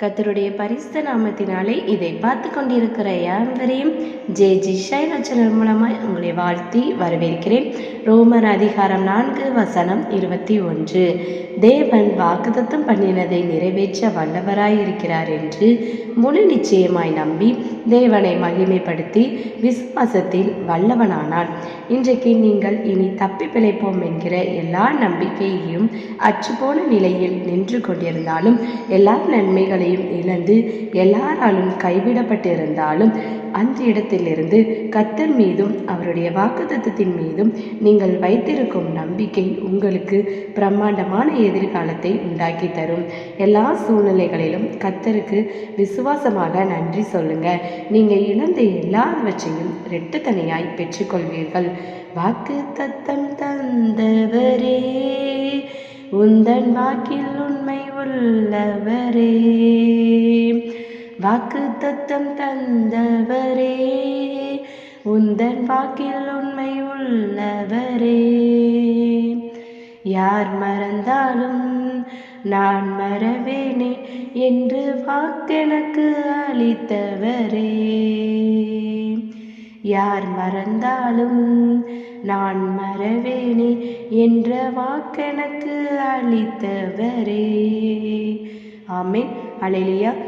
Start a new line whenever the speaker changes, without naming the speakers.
கத்தருடைய பரிசுத்த நாமத்தினாலே இதை பார்த்து கொண்டிருக்கிற யாவரையும் ஜே ஜி ஷைனா சேனல் மூலமாய் உங்களை வாழ்த்தி வரவேற்கிறேன். ரோமர் அதிகாரம் நான்கு வசனம் இருபத்தி ஒன்று. தேவன் வாக்குதத்தம் பண்ணினதை நிறைவேற்ற வல்லவராய் இருக்கிறார் என்று முழு நிச்சயமாய் நம்பி தேவனை மகிமைப்படுத்தி விசுவாசத்தில் வல்லவனானான் இன்றைக்கு நீங்கள் இனி தப்பி பிழைப்போம் என்கிற எல்லா நம்பிக்கையையும் அற்றுப்போன நிலையில் நின்று கொண்டிருந்தாலும் எல்லா நன்மைகளையும் இழந்து எல்லாராலும் கைவிடப்பட்டிருந்தாலும் அந்த இடத்திலிருந்து கத்தர் மீதும் அவருடைய வாக்குத்தத்தின் மீதும் நீங்கள் வைத்திருக்கும் நம்பிக்கை உங்களுக்கு பிரம்மாண்டமான எதிர்காலத்தை உண்டாக்கி தரும். எல்லா சூழ்நிலைகளிலும் கத்தருக்கு விசுவாசமாக நன்றி சொல்லுங்க. நீங்க இழந்த எல்லாவற்றையும் ரெட்டுத்தனையாய் பெற்றுக்கொள்வீர்கள். வாக்கு தத்தம் தந்தவரே உந்தன் வாக்கில் உண்மை உள்ளவரே. வாக்கு தத்தம் தந்தவரே உந்தன் வாக்கில் உண்மை உள்ளவரே. யார் மறந்தாலும் நான் மறவேனே என்று வாக்கெனக்கு அளித்தவரே. யார் மறந்தாலும் நான் மறவேனே என்ற வாக்கெனக்கு அளித்தவரே. ஆமேன். அலையிலியா